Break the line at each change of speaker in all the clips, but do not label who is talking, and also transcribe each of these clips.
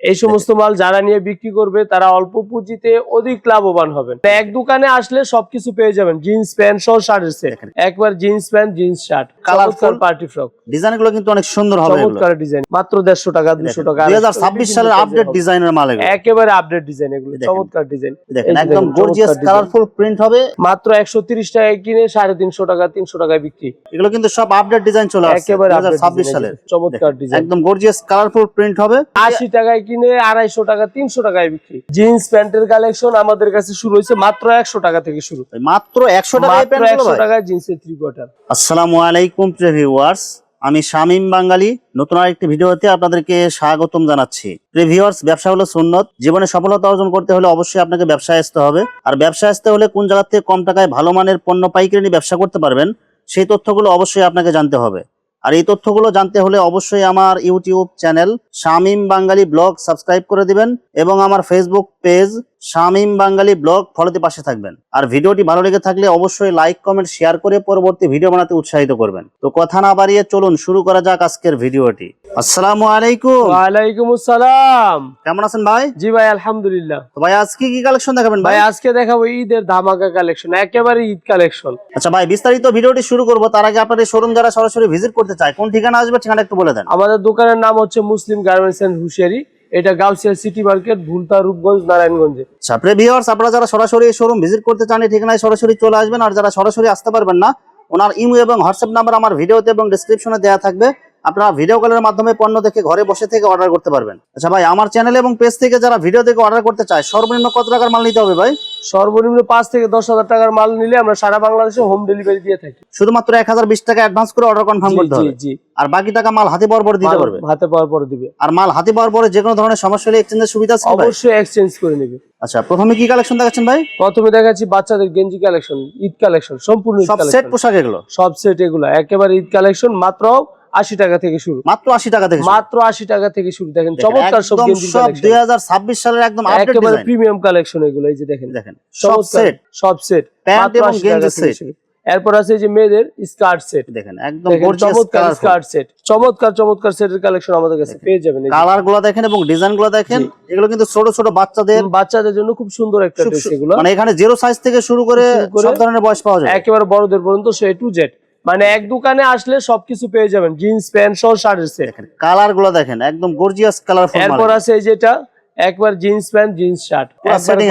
এই সমস্ত মাল যারা নিয়ে বিক্রি করবে তারা অল্প পুঁজিতে অধিক লাভবান হবেন। এক দোকানে আসলে সবকিছু পেয়ে যাবেন। জিন্স প্যান্ট সহ শার্টের সেট একবার jeans pant jeans shirt. Colourful party frock
ডিজাইনগুলো কিন্তু অনেক সুন্দর হবে
চমৎকার ডিজাইন। মাত্র দেড়শো টাকা দুশো টাকা
দুই হাজার ছাব্বিশ সালের আপডেট ডিজাইনের মাল এগুলো।
একেবারে আপডেট ডিজাইন এগুলো। চমৎকার ডিজাইন
দেখেন একদম গর্জিয়াস কালারফুল প্রিন্ট হবে।
মাত্র একশো তিরিশ টাকায় কিনে সাড়ে তিনশো টাকা তিনশো টাকায় বিক্রি।
এগুলো কিন্তু সব আপডেট ডিজাইন চলে আসছে
একেবারে
দুই হাজার
update
ছাব্বিশ
design,
সালের।
চমৎকার ডিজাইন
একদম গর্জিয়াস কালারফুল প্রিন্ট হবে।
আশি টাকায় কিনে আড়াইশো টাকা তিনশো টাকায় বিক্রি। জিন্স প্যান্টের কালেকশন আমাদের কাছে শুরু হয়েছে মাত্র একশো টাকা থেকে শুরু।
মাত্র একশো টাকা
মাত্র একশো টাকায় জিন্সের থ্রি কোয়ার্টার
আসসালামু আলাইকুম ভিউয়ার্স আমি শামীম বাঙালি নতুন আরেকটি ভিডিওতে আপনাদেরকে স্বাগতম জানাচ্ছি। প্রিভিওয়ার্স ব্যবসা হলো সুন্নত। জীবনে সফলতা অর্জন করতে হলে অবশ্যই আপনাকে ব্যবসায় আসতে হবে। আর ব্যবসায় আসতে হলে কোন জায়গা থেকে কম টাকায় ভালো মানের পণ্য পাইকারি নিয়ে ব্যবসা করতে পারবেন সেই তথ্যগুলো অবশ্যই আপনাকে জানতে হবে। আর এই তথ্যগুলো জানতে হলে অবশ্যই আমার YouTube channel Shamim Bangali blog subscribe করে দিবেন এবং আমার Facebook page Shamim Bangali blog ফলোতে পাশে থাকবেন। আর ভিডিওটি ভালো লেগে থাকলে অবশ্যই লাইক কমেন্ট শেয়ার করে পরবর্তী ভিডিও বানাতে উৎসাহিত করবেন। তো কথা না বাড়িয়ে চলুন শুরু করা যাক আজকের ভিডিওটি। আসসালামু আলাইকুম।
ওয়ালাইকুম আসসালাম।
কেমন আছেন ভাই?
জি ভাই আলহামদুলিল্লাহ।
তো ভাই আজকে কি কালেকশন দেখাবেন
ভাই?
ভাই
আজকে দেখাবো ঈদের ধামাকা কালেকশন একেবারে ঈদ কালেকশন
আচ্ছা ভাই বিস্তারিত ভিডিওটি শুরু করব। তার আগে আপনাদের শোরুম যারা সরাসরি ভিজিট করতে চায় কোন ঠিকানা আসবে ঠিকানা একটু বলে দেন।
আমাদের দোকানের নাম হচ্ছে মুসলিম গার্মেন্টস এন্ড হুশিয়ারি। এটা গাউসিয়া সিটি মার্কেট, ভুলতা, রূপগঞ্জ, নারায়ণগঞ্জে।
সাপড়ে ভিওয়ার্স আপনারা যারা সরাসরি শোরুম ভিজিট করতে চান, এই ঠিকানায় সরাসরি চলে আসবেন। আর যারা সরাসরি আসতে পারবেন না, ওনার ইমো এবং হোয়াটসঅ্যাপ নাম্বার আমার ভিডিওতে এবং ডিসক্রিপশনে দেওয়া থাকবে। আপনারা ভিডিও কলের মাধ্যমে পণ্য দেখে ঘরে বসে থেকে অর্ডার করতে পারবেন। আচ্ছা ভাই আমার চ্যানেল এবং পেজ থেকে যারা ভিডিও দেখে অর্ডার করতে চায় সর্বনিম্ন কত টাকার মাল নিতে হবে ভাই?
সর্বনিম্ন পাঁচ থেকে দশ হাজার টাকার মাল নিলে আমরা সারা বাংলাদেশে হোম ডেলিভারি দিয়ে থাকি।
শুধুমাত্র এক হাজার বিশ টাকা অ্যাডভান্স করে অর্ডার কনফার্ম করতে হবে।
জি।
আর বাকি টাকা মাল হাতে পাওয়ার পরে দিতে পারবে।
হাতে পাওয়ার পরে দিবে।
আর মাল হাতে পাওয়ার পরে যে কোনো ধরনের সমস্যা হলে এক্সচেঞ্জের সুবিধা আছে
অবশ্যই এক্সচেঞ্জ করে নেবে।
আচ্ছা প্রথমে কি কালেকশন দেখাচ্ছেন ভাই?
প্রথমে দেখাচ্ছি বাচ্চাদের গেঞ্জি কালেকশন ঈদ কালেকশন সম্পূর্ণ
সব সেট পোশাক এগুলো?
সব সেট এগুলো একেবারে ঈদ কালেকশন মাত্র আশি টাকা থেকে শুরু।
মাত্র আশি টাকা থেকে
মাত্র আশি টাকা থেকে শুরু। দেখেন চমৎকার সব
দুই হাজার ছাব্বিশ সালের একদম
একেবারে প্রিমিয়াম কালেকশন এগুলো এই যে দেখেন।
দেখেন সব সেট
সব সেট এরপর আছে যে মেয়েদের স্কার্ট সেট
দেখেন একদম
চমৎকার স্কার্ট সেট চমৎকার চমৎকার সেটের কালেকশন আমাদের কাছে পেয়ে যাবেন।
কালারগুলো দেখেন এবং ডিজাইনগুলো দেখেন এগুলো কিন্তু ছোট ছোট বাচ্চাদের
বাচ্চাদের জন্য খুব সুন্দর একটা ড্রেস এগুলো।
মানে এখানে জিরো সাইজ থেকে শুরু করে
শুরু করে
সব ধরনের বয়স পাওয়া যায়
একেবারে বড়দের পর্যন্ত সে টু জেড মানে এক দোকানে আসলে সবকিছু পেয়ে যাবেন। জিন্স প্যান্ট সহ শার্টের সেট
কালারগুলো দেখেন একদম গর্জিয়াস কালার
এরপর আছে এই যেটা একবার জিন্স প্যান্ট জিন্স শার্ট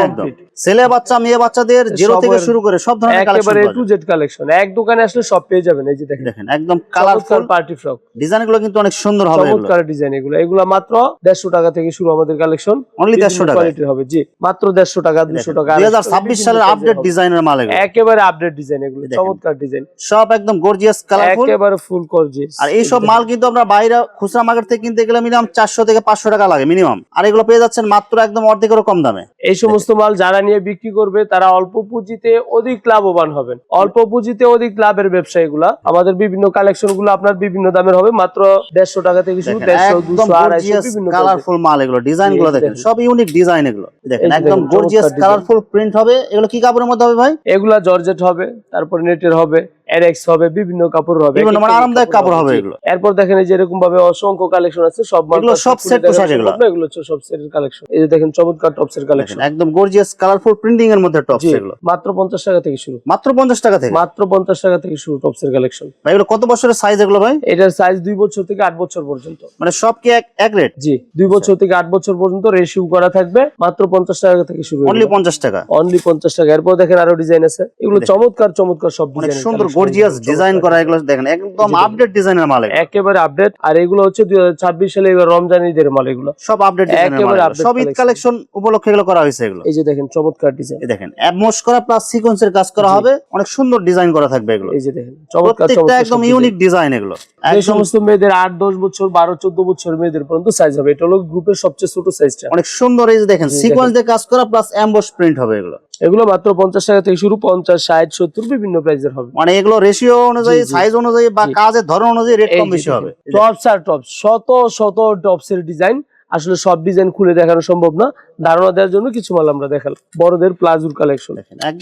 একদম। ছেলে বাচ্চা মেয়ে বাচ্চাদের জিরো থেকে শুরু করে সব ধরনের কালেকশন
একেবারে টু জেড কালেকশন এক দোকানে আসলে সব পেয়ে যাবেন এই যে দেখেন।
দেখেন একদম
কালারফুল পার্টি ফ্রক
ডিজাইনগুলো কিন্তু অনেক সুন্দর হবে এগুলো।
চমৎকার ডিজাইন এগুলো। এগুলো মাত্র দেড়শো টাকা থেকে শুরু আমাদের কালেকশন
অনলি দেড়শো টাকা
কোয়ালিটির হবে জি মাত্র দেড়শো টাকা দুশো টাকা।
দুই হাজার ছাব্বিশ সালের আপডেট ডিজাইনের মাল এগুলো।
একেবারে আপডেট ডিজাইন এগুলো চমৎকার ডিজাইন
সব একদম গর্জিয়াস কালারফুল
একেবারে ফুল করজিস
আর এই সব মাল কিন্তু আমরা বাইরে খুচরা মার্কেট থেকে কিনতে গেলে মিনিমাম চারশো থেকে পাঁচশো টাকা লাগে মিনিমাম আর এগুলো পেয়ে যাচ্ছেন মাত্র একদম অর্ধেকেরও কম দামে।
এই সমস্ত মাল যারা নিয়ে বিক্রি করবে তারা অল্প পুঁজিতে অধিক লাভবান হবেন। অল্প পুঁজিতে অধিক লাভের ব্যবসা এগুলা আমাদের বিভিন্ন কালেকশনগুলো আপনার বিভিন্ন দামের হবে মাত্র দেড়শো টাকা থেকে শুরু দেড়শো দুশো আড়াইশো বিভিন্ন
কালারফুল মাল এগুলো
ডিজাইনগুলো
দেখেন। সব ইউনিক ডিজাইন এগুলো। দেখেন একদম গর্জিয়াস কালারফুল প্রিন্ট হবে এগুলো কি কাপড়ের মধ্যে হবে ভাই?
এগুলা জর্জেট হবে তারপর নেটের হবে এরেক্স হবে বিভিন্ন কাপড় হবে
মানে আরামদায়ক কাপড় হবে এগুলো।
এরপর দেখেন এই যে এরকম ভাবে অসংখ্য কালেকশন আছে সব
এগুলো সব
খুলে
পোশাক এগুলো।
এগুলো হচ্ছে সব সেটের কালেকশন এই যে দেখেন চমৎকার টপসের কালেকশন
একদম গর্জিয়াস কালারফুল প্রিন্টিং এর মধ্যে টপস এগুলো।
মাত্র পঞ্চাশ টাকা থেকে শুরু।
মাত্র পঞ্চাশ টাকা থেকে?
মাত্র পঞ্চাশ টাকা থেকে শুরু টপসের কালেকশন
ভাই এগুলো কত বছরের সাইজ এগুলো ভাই?
এটার সাইজ দুই বছর থেকে আট বছর পর্যন্ত।
মানে সব কি এক এক রেট
জি বছর থেকে আট বছর পর্যন্ত রেশিও করা থাকবে মাত্র পঞ্চাশ টাকা থেকে শুরু।
অনলি পঞ্চাশ টাকা।
অনলি পঞ্চাশ টাকা। এরপর দেখেন আরও ডিজাইন আছে। এগুলো চমৎকার চমৎকার সব ডিজাইন
সুন্দর গর্জিয়াস ডিজাইন করা এগুলো দেখেন একদম
জি, জি।
আপডেট ডিজাইনের মাল
একেবারে আপডেট আর এগুলো হচ্ছে দুই হাজার ছাব্বিশ সালে এবার রমজান ঈদের মাল এগুলো।
সব আপডেট ডিজাইনের মাল
একেবারে
এগুলো।
update
সব ঈদ কালেকশন উপলক্ষে এগুলো করা হয়েছে এগুলো।
এই যে দেখেন চমৎকার ডিজাইন
এই দেখেন অ্যাবমোস করা প্লাস সিকোয়েন্সের কাজ করা হবে। অনেক সুন্দর ডিজাইন করা থাকবে এগুলো।
এই যে দেখেন চমৎকার
প্রত্যেকটা একদম ইউনিক ডিজাইন এগুলো। একদম
সমস্ত মেয়েদের আট দশ বছর বারো চোদ্দ বছর মেয়েদের পর্যন্ত সাইজ হবে। এটা হলো গ্রুপের সবচেয়ে ছোট সাইজটা
অনেক সুন্দর এই যে দেখেন সিকোয়েন্স দিয়ে কাজ করা প্লাস অ্যাম্বস প্রিন্ট হবে এগুলো।
এগুলো মাত্র পঞ্চাশ টাকা থেকে শুরু পঞ্চাশ ষাট সত্তর বিভিন্ন প্রাইসের হবে।
মানে এগুলো রেশিও অনুযায়ী। সাইজ অনুযায়ী বা কাজের ধরন অনুযায়ী রেট কম বেশি হবে।
টপস আর টপস শত শত টপস এর ডিজাইন আসলে সব ডিজাইন খুলে দেখানো সম্ভব না। ধারণা দেওয়ার জন্য কিছু মাল আমরা দেখালাম। বড়দের প্লাজুর কালেকশন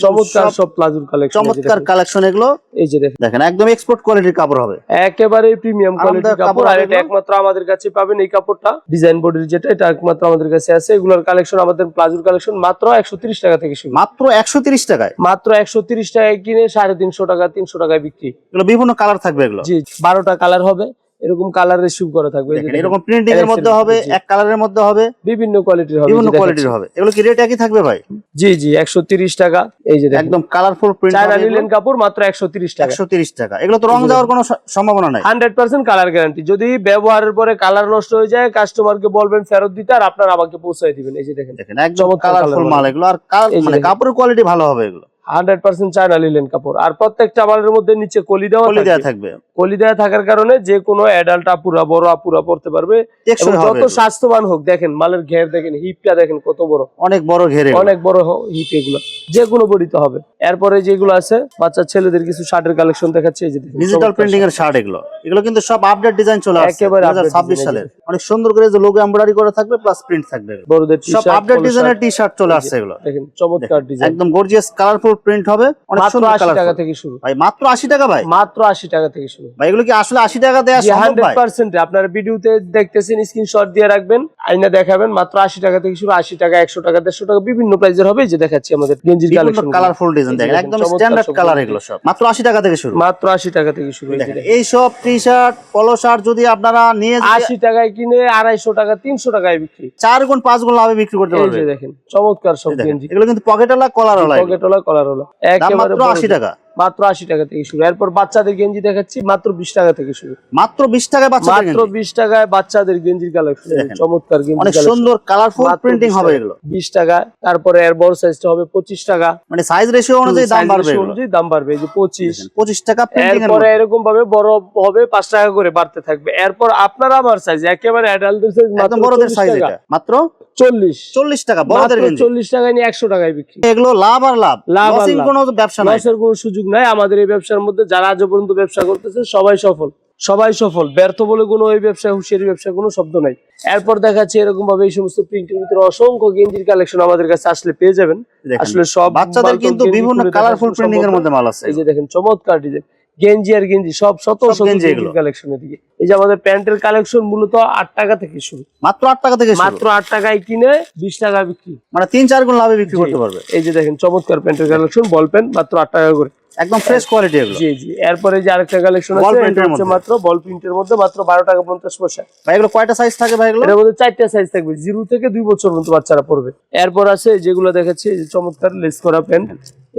চমৎকার
সব
প্লাজুর কালেকশন
চমৎকার কালেকশন এগুলো।
এই যে দেখেন।
একদম এক্সপোর্ট কোয়ালিটির কাপড় হবে।
একেবারে প্রিমিয়াম কোয়ালিটির কাপড় আর এটা একমাত্র আমাদের কাছে পাবেন এই কাপড়টা। ডিজাইন বডির যেটা এটা একমাত্র আমাদের কাছে আছে। এগুলোর কালেকশন আমাদের প্লাজুর কালেকশন মাত্র একশো তিরিশ টাকা থেকে শুরু।
মাত্র একশো তিরিশ টাকায়?
মাত্র একশো তিরিশ টাকায় কিনে সাড়ে তিনশো টাকা তিনশো টাকায় বিক্রি।
এগুলো বিভিন্ন কালার থাকবে এগুলো।
জি বারোটা কালার হবে। এরকম কালার রেসিভ করা থাকবে
এরকম প্রিন্টিং এর মধ্যে হবে। এক কালারের মধ্যে হবে
বিভিন্ন কোয়ালিটির হবে
বিভিন্ন কোয়ালিটির হবে। এগুলো কি রেট একই থাকবে ভাই?
জি জি একশো তিরিশ টাকা এই যে
একদম কালারফুল প্রিন্ট
চায়না লিলেন কাপড় মাত্র একশো তিরিশ টাকা।
একশো তিরিশ টাকা। এগুলো তো রং যাওয়ার কোনো সম্ভাবনা নাই।
হান্ড্রেড পার্সেন্ট কালার গ্যারান্টি যদি ব্যবহারের পরে কালার নষ্ট হয়ে যায় কাস্টমারকে বলবেন ফেরত দিতে আর আপনার আমাকে পৌঁছায় দিবেন। এই যে দেখেন
দেখেন একদম কালারফুল মাল এগুলো। আর মানে কাপড়ের কোয়ালিটি ভালো হবে এগুলো।
হান্ড্রেড পার্সেন্ট চায়না লিলেন কাপড় আর প্রত্যেকটা মালের মধ্যে নিচে কলি দেওয়া
কলি দেওয়া
থাকবে। কলি দেওয়া থাকার কারণে যে কোনো অ্যাডাল্ট আপুরা বড় আপুরা পড়তে পারবে এবং যত স্বাস্থ্যবান হোক দেখেন মালের ঘের দেখেন হিপটা দেখেন কত বড়।
অনেক বড় ঘেরে
অনেক বড় হিপ এগুলো। যে কোনো বডিতে হবে। এরপরে যেগুলো আছে বাচ্চা ছেলেদের কিছু শার্টের কালেকশন দেখাচ্ছে এই যে
ডিজিটাল প্রিন্টিং এর শার্ট। এগুলো। এগুলো কিন্তু সব আপডেট ডিজাইন চলে আসছে
একেবারে update
2026
design,
সালের। অনেক সুন্দর করে যে লোগো এমব্রয়ডারি করা থাকবে প্লাস প্রিন্ট থাকবে
বড়দের
সব
টি-শার্ট,
আপডেট ডিজাইনের টি শার্ট চলে আসছে এগুলো।
দেখেন চমৎকার ডিজাইন
একদম গর্জিয়াস কালারফুল প্রিন্ট হবে।
মাত্র আশি টাকা থেকে শুরু।
ভাই মাত্র 80 টাকা ভাই?
মাত্র আশি টাকা থেকে শুরু।
ভাই এগুলো কি আসলে 80 টাকা দেয়া
হান্ড্রেড পার্সেন্ট আপনার ভিডিওতে দেখতেছেন স্ক্রিনশট দিয়ে রাখবেন আইনা দেখাবেন মাত্র আশি টাকা থেকে শুরু। আশি টাকা একশো টাকা দেড়শো টাকা বিভিন্ন প্রাইজের হবে। যে দেখাচ্ছি আমাদের গেঞ্জির কালেকশন
কালারফুল ডিজাইন দেখেন একদম স্ট্যান্ডার্ড কালার এগুলো সব। মাত্র 80 টাকা থেকে শুরু।
মাত্র আশি টাকা থেকে শুরু। এই
সব টি শার্ট পলো শার্ট যদি আপনারা নিয়ে
আশি টাকায় কিনে আড়াইশো টাকা তিনশো টাকায় বিক্রি।
চার গুণ পাঁচ গুণ লাভে বিক্রি করতে পারবে।
দেখেন চমৎকার সব গেঞ্জি।
এগুলো কিন্তু পকেটওয়ালা কলারওয়ালা।
পকেটওয়ালা কলারওয়ালা
দাম
একেবারে
আশি টাকা।
মাত্র আশি টাকা থেকে শুরু। এরপর বাচ্চাদের গেঞ্জি দেখাচ্ছি মাত্র বিশ টাকা থেকে শুরু।
মাত্র বিশ টাকায়
মাত্র বিশ টাকায় বাচ্চাদের গেঞ্জির কালেকশন চমৎকার গেঞ্জি
অনেক সুন্দর কালারফুল প্রিন্টিং হবে এগুলো।
বিশ টাকা। তারপরে এর বড় সাইজটা হবে পঁচিশ টাকা।
মানে সাইজ রেশিও অনুযায়ী দাম বাড়বে
অনুযায়ী দাম বাড়বে যে পঁচিশ।
পঁচিশ টাকা
এরপরে এরকম ভাবে বড় হবে পাঁচ টাকা করে বাড়তে থাকবে। এরপর আপনার আমার সাইজ একেবারে অ্যাডাল্টদের সাইজ
একদম বড়দের সাইজ মাত্র
চল্লিশ।
চল্লিশ টাকা বড়দের গেঞ্জি।
চল্লিশ টাকায় নিয়ে একশো টাকায় বিক্রি।
এগুলো লাভ আর লাভ।
লাভ আর
লসিং
লাভ।
কোনো ব্যবসা
লসের কোনো সুযোগ নাই। আমাদের এই ব্যবসার মধ্যে যারা আজ পর্যন্ত ব্যবসা করতেছে সবাই সফল। সবাই সফল। ব্যর্থ বলে কোনো ওই ব্যবসা হুঁশিয়ারি ব্যবসা কোনো শব্দ নাই। এরপর দেখাচ্ছে এরকম ভাবে এই সমস্ত প্রিন্টের ভিতরে অসংখ্য গেঞ্জির কালেকশন আমাদের কাছে আসলে পেয়ে যাবেন। আসলে সব
বাচ্চাদের কিন্তু বিভিন্ন কালারফুল প্রিন্টিং এর মধ্যে মাল আছে।
এই যে দেখেন চমৎকার ডিজাইন গেঞ্জি আর গেঞ্জি সব শত
সব
শত
গেঞ্জি
গেঞ্জির দিকে। এই যে আমাদের প্যান্টের কালেকশন মূলত আট টাকা থেকে শুরু।
মাত্র আট টাকা থেকে
মাত্র আট টাকায় কিনে বিশ টাকা বিক্রি।
মানে তিন চার গুণ লাভে বিক্রি করতে পারবে।
এই যে দেখেন চমৎকার প্যান্টের কালেকশন বল প্যান্ট মাত্র আট টাকা করে।
একদম ফ্রেশ কোয়ালিটি এগুলো।
জি জি। এরপরে যে আরেকটা কালেকশন আছে
এর
মাত্র বল প্রিন্টের মধ্যে মাত্র বারো টাকা পঞ্চাশ পয়সা।
ভাই এগুলো কয়টা সাইজ থাকে ভাই এগুলো?
এটার মধ্যে চারটা সাইজ থাকবে। জিরো থেকে দুই বছর পর্যন্ত বাচ্চারা পড়বে। এরপর আছে যেগুলো দেখাচ্ছি চমৎকার লেস করা প্যান্ট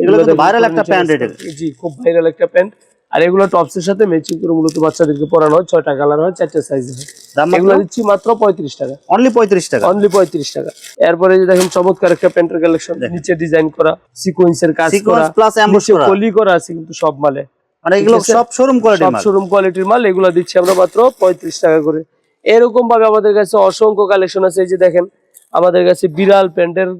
এগুলো viral একটা প্যান্ট এটা।
জি খুব ভাইরাল একটা প্যান্ট আর এগুলো টপসের সাথে ম্যাচিং করে মূলত বাচ্চাদেরকে পরানো হয় ছয়টা কালার হয় চারটা সাইজ হয়। এগুলো দিচ্ছি মাত্র পঁয়ত্রিশ টাকা।
অনলি পঁয়ত্রিশ টাকা?
অনলি পঁয়ত্রিশ টাকা। এরপরে যে দেখেন চমৎকার একটা প্যান্টের কালেকশন নিচে ডিজাইন করা সিকোয়েন্সের কাজ করা
প্লাস করা।
কলি করা আছে কিন্তু সব মালে।
মানে এগুলো সব শোরুম কোয়ালিটি
সব শোরুম কোয়ালিটির মাল এগুলো দিচ্ছি আমরা মাত্র পঁয়ত্রিশ টাকা করে। এরকম ভাবে আমাদের কাছে অসংখ্য কালেকশন আছে এই যে দেখেন আমাদের কাছে বিড়াল প্যান্টের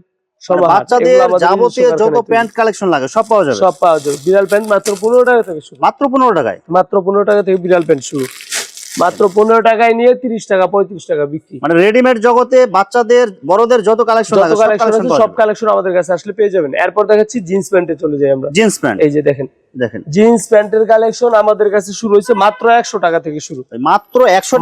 বাচ্চাদের
আমাদের
যাবতীয় যত প্যান্ট কালেকশন লাগে সব পাওয়া
তৈরি।
যাবে।
সব পাওয়া যাবে। বিড়াল প্যান্ট মাত্র পনেরো টাকা থেকে শুরু।
মাত্র পনেরো টাকায়?
মাত্র পনেরো টাকা থেকে বিড়াল প্যান্ট শুরু। মাত্র পনেরো টাকায় নিয়ে তিরিশ টাকা পঁয়ত্রিশ টাকা বিক্রি।
মানে রেডিমেড জগতে বাচ্চাদের বড়দের যত কালেকশন
যত
লাগে সব
কালেকশন
কালেকশন
সব কালেকশন আমাদের কাছে আসলে পেয়ে যাবেন। এরপর দেখাচ্ছি জিন্স প্যান্টে চলে যাই আমরা।
জিন্স প্যান্ট
এই যে দেখেন।
দেখেন।
জিন্স প্যান্টের কালেকশন আমাদের কাছে শুরু হয়েছে মাত্র একশো টাকা থেকে শুরু।
মাত্র একশো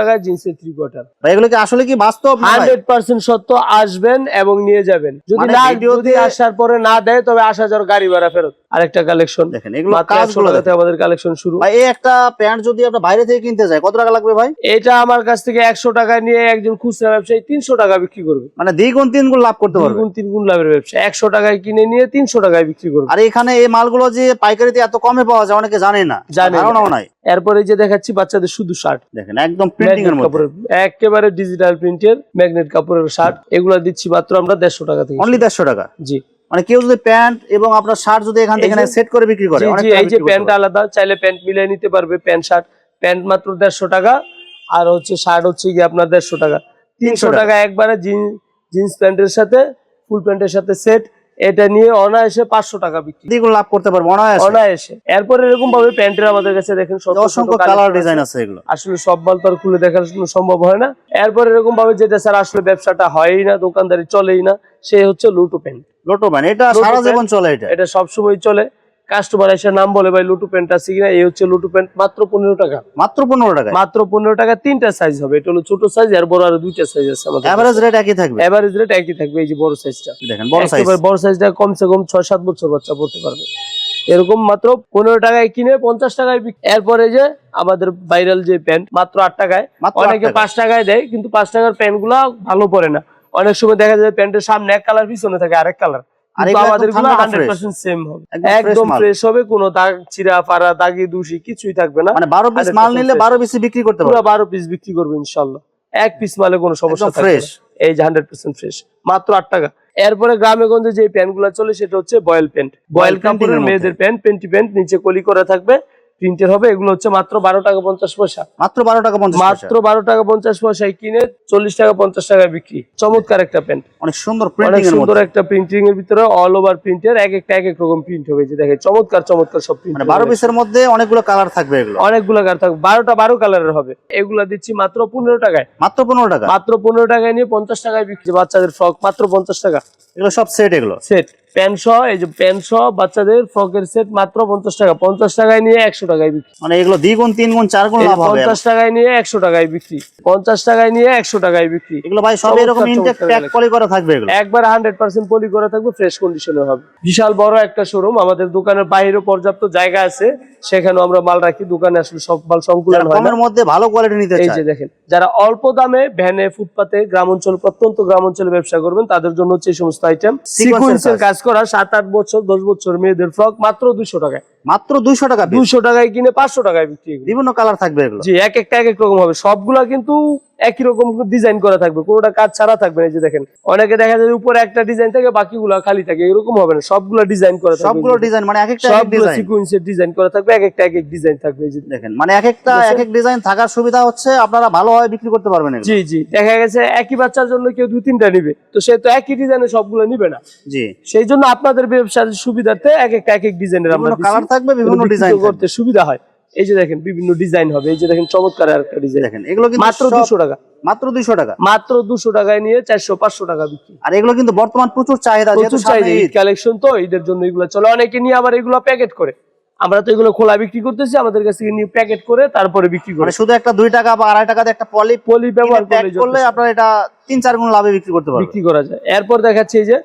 টাকায়
জিন্সের থ্রি কোয়ার্টার
ভাই এগুলো কি আসলে কি বাস্তব
হান্ড্রেড পার্সেন্ট সত্য আসবেন এবং নিয়ে যাবেন। যদি
মানে
না যদি আসার পরে না দেয় তবে আসা যাওয়ার গাড়ি ভাড়া ফেরত। আরেকটা কালেকশন।
দেখেন এগুলো কাজগুলো
টাকা থেকে আমাদের কালেকশন শুরু।
ভাই এই একটা প্যান্ট যদি আপনার বাইরে থেকে কিনতে যায় কত টাকা লাগবে ভাই?
এটা আমার কাছ থেকে একশো টাকা নিয়ে একজন খুচরা ব্যবসায়ী তিনশো টাকা বিক্রি করবে।
মানে দ্বিগুণ তিন গুণ লাভ করতে পারবে।
গুণ তিন গুণ লাভের ব্যবসা। একশো টাকায় কিনে নিয়ে তিনশো টাকায় বিক্রি করবে।
আর এখানে এই মালগুলো যে পাইকারিতে এত কমে পাওয়া যায় অনেকে জানে না।
জানে
ধারণাও নাই।
এরপরে যে দেখাচ্ছি বাচ্চাদের শুধু শার্ট
দেখেন একদম প্রিন্টিং এর
কাপড়ের একেবারে ডিজিটাল প্রিন্টের ম্যাগনেট কাপড়ের শার্ট এগুলা দিচ্ছি মাত্র আমরা দেড়শো টাকা থেকে
অনলি দেড়শো টাকা?
জি।
মানে কেউ যদি প্যান্ট এবং আপনার শার্ট যদি এখান থেকে সেট করে বিক্রি করে
জি, এই যে প্যান্ট আলাদা চাইলে প্যান্ট মিলিয়ে নিতে পারবে প্যান্ট শার্ট প্যান্ট মাত্র দেড়শো টাকা আর হচ্ছে শার্ট হচ্ছে কি আপনার দেড়শো টাকা। তিনশো
টাকা।
টাকা একবারে জিন্স প্যান্টের সাথে ফুল প্যান্টের সাথে সেট এটা নিয়ে অনায়াসে পাঁচশো টাকা বিক্রি।
দ্বিগুণ লাভ করতে পারব অনায়াসে।
অনায়াসে। এরপর এরকম ভাবে প্যান্টের আমাদের কাছে দেখেন
অসংখ্য কালার ডিজাইন আছে এগুলো।
আসলে সব মাল তো আর খুলে দেখানো সম্ভব হয় না। এরপর এরকম ভাবে যেটা স্যার আসলে ব্যবসাটা হয়ই না দোকানদারি চলেই না সে হচ্ছে লুটো প্যান্ট।
লুটো প্যান্ট এটা সারা জীবন চলে এটা।
এটা সবসময় চলে। কাস্টমার এসে নাম বলে ভাই লুটু প্যান্ট আছে কিনা? এই হচ্ছে লুটু প্যান্ট মাত্র পনেরো টাকা।
মাত্র পনেরো টাকা
মাত্র পনেরো টাকা তিনটা সাইজ হবে। এটা হলো ছোট সাইজ আর বড় আরও দুইটা সাইজ আছে আমাদের
এভারেজ রেট একই থাকবে?
এভারেজ রেট একই থাকবে এই যে বড় সাইজটা
দেখেন বড় সাইজ
বড় সাইজটা কমসে কম ছয় সাত বছর বাচ্চা পড়তে পারবে। এরকম মাত্র পনেরো টাকায় কিনে পঞ্চাশ টাকায় বিক্রি এরপরে যে আমাদের ভাইরাল যে প্যান্ট মাত্র আট টাকায়। অনেকে পাঁচ টাকায় দেয় কিন্তু পাঁচ টাকার প্যান্টগুলা ভালো পড়ে না। অনেক সময় দেখা যায় প্যান্টের সামনে এক কালার পিছনে থাকে আরেক কালার
আর
আমাদেরগুলো
ঠান্ডাটা
হান্ড্রেড
fresh।
পার্সেন্ট সেম হবে।
একদম fresh
একদম
মাল।
ফ্রেশ হবে কোনো দাগ চিরা ফাড়া দাগি দুষি কিছুই থাকবে না।
মানে পিস মাল নিলে বিক্রি করতে
পুরো
পারবে।
বারো পিস বিক্রি করবে ইনশাল্লাহ এক পিস মালে কোনো সমস্যা থাকবে
fresh।
এই যে ফ্রেশ মাত্র আট টাকা। এরপরে গ্রামে গঞ্জে যে প্যান্টগুলা চলে সেটা হচ্ছে বয়েল প্যান্ট বয়েল কাপড়ের মেয়েদের প্যান্ট পেন্টি প্যান্ট নিচে কলি করা থাকবে। প্রিন্টের হবে এগুলো হচ্ছে মাত্র বারো টাকা পঞ্চাশ পয়সা।
মাত্র বারো টাকা পঞ্চাশ
মাত্র বারো টাকা পঞ্চাশ পয়সায় কিনে চল্লিশ টাকা পঞ্চাশ টাকায় বিক্রি। চমৎকার একটা প্যান্ট
অনেক সুন্দর
অনেক সুন্দর একটা প্রিন্টিং এর ভিতরে অল ওভার প্রিন্টের এক একটা এক এক রকম প্রিন্ট হবে। যে দেখে চমৎকার চমৎকার সব প্রিন্ট
মানে বারো পিসের মধ্যে অনেকগুলো কালার থাকবে এগুলো।
অনেকগুলো কালার থাকবে। বারোটা বারো কালারের হবে। এগুলা দিচ্ছি মাত্র পনেরো টাকায়।
মাত্র পনেরো টাকা?
মাত্র পনেরো টাকায় নিয়ে পঞ্চাশ টাকায় বিক্রি। বাচ্চাদের ফ্রক মাত্র পঞ্চাশ টাকা।
এগুলো সব সেট এগুলো?
সেট এই যে বাচ্চাদের ফ্রকের সেট মাত্র পঞ্চাশ টাকা। পঞ্চাশ টাকায় নিয়ে একশো টাকায় বিক্রি।
মানে এগুলো দ্বিগুণ তিন গুণ চার গুণ
পঞ্চাশ টাকায় নিয়ে একশো টাকায় বিক্রি। পঞ্চাশ টাকায় নিয়ে একশো টাকায় বিক্রি।
এগুলো ভাই সব এরকম ইনটেক প্যাক পলি করা থাকবে এগুলো?
একবার হান্ড্রেড পার্সেন্ট পলি করা থাকবে ফ্রেশ কন্ডিশনে হবে। বিশাল বড় একটা শোরুম আমাদের দোকানের বাইরেও পর্যাপ্ত জায়গা আছে। সেখানেও আমরা মাল রাখি দোকানে আসলে সব মাল সংকুলন হয়
কমের মধ্যে ভালো কোয়ালিটি নিতে
এই যে দেখেন যারা অল্প দামে ভ্যানে ফুটপাতে গ্রাম অঞ্চল প্রত্যন্ত গ্রাম অঞ্চলে ব্যবসা করবেন তাদের জন্য হচ্ছে এই সমস্ত আইটেম সিকোয়েন্সের কাজ করা সাত আট বছর দশ বছর মেয়েদের ফ্রক মাত্র দুশো টাকায়।
মাত্র দুইশো টাকা।
দুশো টাকায় কিনে পাঁচশো টাকায় বিক্রি।
বিভিন্ন কালার থাকবে এগুলো।
জি এক একটা এক এক রকম হবে। সবগুলা কিন্তু একই রকম ডিজাইন করা থাকবে। কোনোটা কাজ ছাড়া থাকবে না এই যে দেখেন। অনেকে দেখা যায় উপরে একটা ডিজাইন থাকে বাকিগুলা খালি থাকে। এরকম হবে না। সবগুলা ডিজাইন করা থাকবে।
সবগুলো ডিজাইন মানে এক একটা এক
সবগুলো সিকোয়েন্সের ডিজাইন করা থাকবে এক একটা এক এক ডিজাইন থাকবে এই যে
দেখেন। মানে এক একটা এক এক ডিজাইন থাকার সুবিধা হচ্ছে আপনারা ভালোভাবে বিক্রি করতে পারবেন
জি জি। দেখা গেছে একই বাচ্চার জন্য কেউ দুই তিনটা নিবে। তো সে তো একই ডিজাইনের সবগুলো নিবে না।
জি।
সেই জন্য আপনাদের ব্যবসার সুবিধার্থে এক একটা এক এক ডিজাইনের আমরা।
কালার থাকবে বিভিন্ন ডিজাইন
করতে সুবিধা হয়। এই যে দেখেন বিভিন্ন ডিজাইন হবে এই যে দেখেন চমৎকার একটা ডিজাইন
দেখেন এগুলো কিন্তু
মাত্র দুশো টাকা।
মাত্র দুইশো টাকা।
মাত্র দুশো টাকায় নিয়ে চারশো পাঁচশো টাকা বিক্রি।
আর এগুলো কিন্তু বর্তমান প্রচুর চাহিদা
প্রচুর কালেকশন তো জন্য এগুলো চলে। অনেকে নিয়ে আবার এগুলো প্যাকেট করে। আমরা তো এগুলো খোলা বিক্রি করতেছি আমাদের কাছ থেকে নিয়ে প্যাকেট করে তারপরে বিক্রি করে।
মানে শুধু একটা দুই টাকা বা আড়াই টাকাতে একটা পলি
পলি ব্যবহার করলে
আপনার এটা তিন চার গুণ লাভে বিক্রি করতে পারবেন।
বিক্রি করা যায়। এরপর দেখাচ্ছে এই যে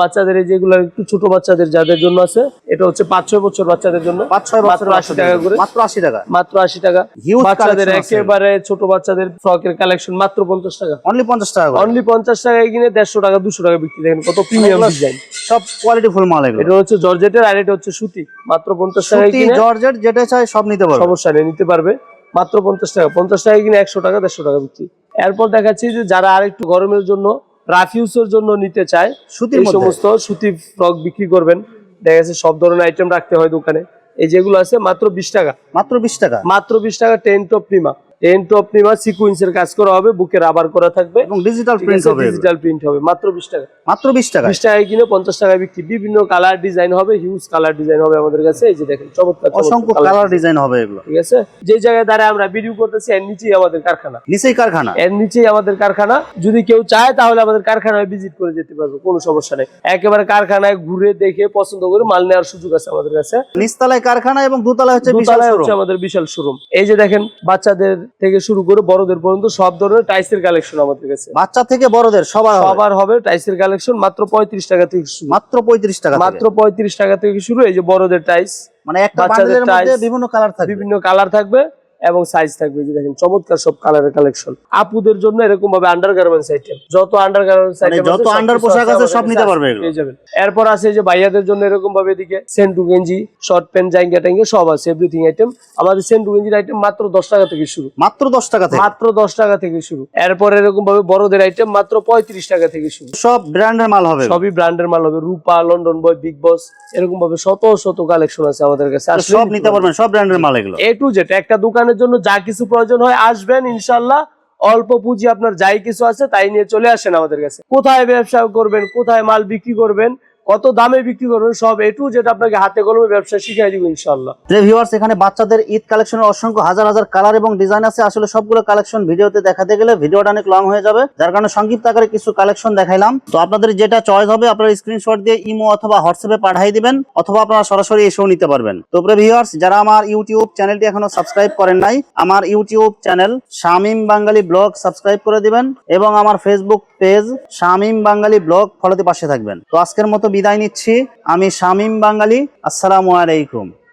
বাচ্চাদের যেগুলো একটু ছোট বাচ্চাদের যাদের জন্য আছে এটা হচ্ছে পাঁচ ছয় বছর বাচ্চাদের জন্য।
পাঁচ ছয় বছর
80 টাকা করে।
মাত্র আশি টাকা।
মাত্র আশি টাকা। বাচ্চাদের একেবারে ছোট বাচ্চাদের ফ্রকের কালেকশন মাত্র পঞ্চাশ টাকা।
অনলি পঞ্চাশ টাকা
অনলি পঞ্চাশ টাকায় কিনে দেড়শো টাকা দুশো টাকা বিক্রি। দেখেন কত প্রিমিয়াম ডিজাইন
সব কোয়ালিটি ফুল মাল এগুলো।
এটা হচ্ছে জর্জেটের আর এটা হচ্ছে সুতি। মাত্র পঞ্চাশ টাকায়
সুতি
কিনে
জর্জেট যেটা চাই সব নিতে পারবে।
সমস্যা নেই নিতে পারবে। মাত্র পঞ্চাশ টাকা। পঞ্চাশ টাকায় কিনে একশো টাকা দেড়শো টাকা বিক্রি। এরপর দেখাচ্ছি যে যারা আরেকটু গরমের জন্য রাফিউসের জন্য নিতে চায়।
সুতির
সমস্ত সুতি ফ্রক বিক্রি করবেন। দেখা যাচ্ছে সব ধরনের আইটেম রাখতে হয় দোকানে। এই যেগুলো আছে মাত্র বিশ টাকা।
মাত্র বিশ টাকা?
মাত্র বিশ টাকা টেন টপ নিমা টেন টপ নিমা সিকুয়েন্সের কাজ করা হবে বুকে রাবার করা থাকবে।
এবং ডিজিটাল প্রিন্ট হবে
ডিজিটাল প্রিন্ট হবে মাত্র বিশ টাকা।
মাত্র বিশ টাকা
বিশ টাকায় কিনে পঞ্চাশ টাকায় বিক্রি। বিভিন্ন কালার ডিজাইন হবে হিউজ কালার ডিজাইন হবে আমাদের কাছে। এই যে দেখেন চমৎকার চমৎকার
অসংখ্য কালার ডিজাইন হবে এগুলো।
ঠিক আছে? যে জায়গায় দাঁড়ায় আমরা ভিডিও করতেছি এর নিচেই আমাদের কারখানা।
নিচেই কারখানা।
এর নিচেই আমাদের কারখানা। যদি কেউ চায় তাহলে আমাদের কারখানায় ভিজিট করে যেতে পারবে কোনো সমস্যা নেই। একেবারে কারখানায় ঘুরে দেখে পছন্দ করে মাল নেওয়ার সুযোগ আছে আমাদের কাছে।
নিচতলায় কারখানা এবং দোতলায় হচ্ছে বিশাল
হচ্ছে আমাদের বিশাল শোরুম এই যে দেখেন বাচ্চাদের থেকে শুরু করে বড়দের পর্যন্ত সব ধরনের টাইসের কালেকশন আমাদের কাছে।
বাচ্চা থেকে বড়দের সবার হবে।
সবার হবে টাইসের কালেকশন মাত্র পঁয়ত্রিশ টাকা থেকে শুরু।
মাত্র পঁয়ত্রিশ টাকা
মাত্র পঁয়ত্রিশ টাকা থেকে শুরু এই যে বড়দের টাইস।
মানে একটা
বাচ্চাদের টাইস,
বিভিন্ন কালার থাকবে?
বিভিন্ন কালার থাকবে। এবং সাইজ থাকবে যে দেখেন চমৎকার সব কালারের কালেকশন আপুদের জন্য এরকম ভাবে আন্ডার গার্মেন্টস আইটেম যত আন্ডার গার্মেন্টস
মানে
আইটেম
যত under পোশাক আছে সব নিতে পারবে এগুলো।
পেয়ে যাবেন। এরপর আছে যে ভাইয়াদের জন্য এরকম ভাবে এদিকে সেন্টু গেঞ্জি শর্ট প্যান্ট জাইঙ্গা ট্যাঙ্গে সব আছে এভরিথিং আইটেম আমাদের সেন্টু গেঞ্জির আইটেম মাত্র দশ টাকা থেকে শুরু।
মাত্র দশ টাকা থেকে?
মাত্র দশ টাকা থেকে শুরু। এরপর এরকম ভাবে বড়দের আইটেম মাত্র পঁয়ত্রিশ টাকা থেকে শুরু।
সব ব্র্যান্ডের মাল হবে।
সবই ব্র্যান্ডের মাল হবে। রূপা লন্ডন বয় বিগ বস এরকম ভাবে শত শত কালেকশন আছে আমাদের কাছে।
সব নিতে পারবেন সব ব্র্যান্ডের মাল এগুলো।
এ টু জেড একটা দোকানের জন্য যা কিছু প্রয়োজন হয় আসবেন ইনশাল্লাহ অল্প পুঁজি আপনার যাই কিছু আছে তাই নিয়ে চলে আসেন আমাদের কাছে। কোথায় ব্যবসা করবেন, কোথায় মাল বিক্রি করবেন কত দামে বিক্রি করবেন সব এটু যেটা আপনাকে হাতে কলমে ব্যবসা শিখাই দিব ইনশাল্লাহ
এখানে বাচ্চাদের ঈদ কালেকশনের অসংখ্য হাজার হাজার কালার এবং ডিজাইন আছে। আসলে সবগুলো কালেকশন ভিডিওতে দেখাতে গেলে ভিডিওটা অনেক লং হয়ে যাবে। যার কারণে সংক্ষিপ্ত আকারে কিছু কালেকশন দেখাইলাম। তো আপনাদের যেটা চয়েস হবে, আপনারা স্ক্রিনশট দিয়ে ইমো অথবা হোয়াটসঅ্যাপে পাঠিয়ে দিবেন, অথবা আপনারা সরাসরি এসেও নিতে পারবেন। তো ভিউয়ার্স যারা আমার ইউটিউব চ্যানেলটি এখনও সাবস্ক্রাইব করেন নাই, আমার YouTube channel Shamim Bangali blog subscribe করে দিবেন এবং আমার Facebook page Shamim Bangali blog ফলোতে পাশে থাকবেন। তো আজকের মতো বিদায় নিচ্ছি। আমি শামীম বাঙালি আসসালামু আলাইকুম।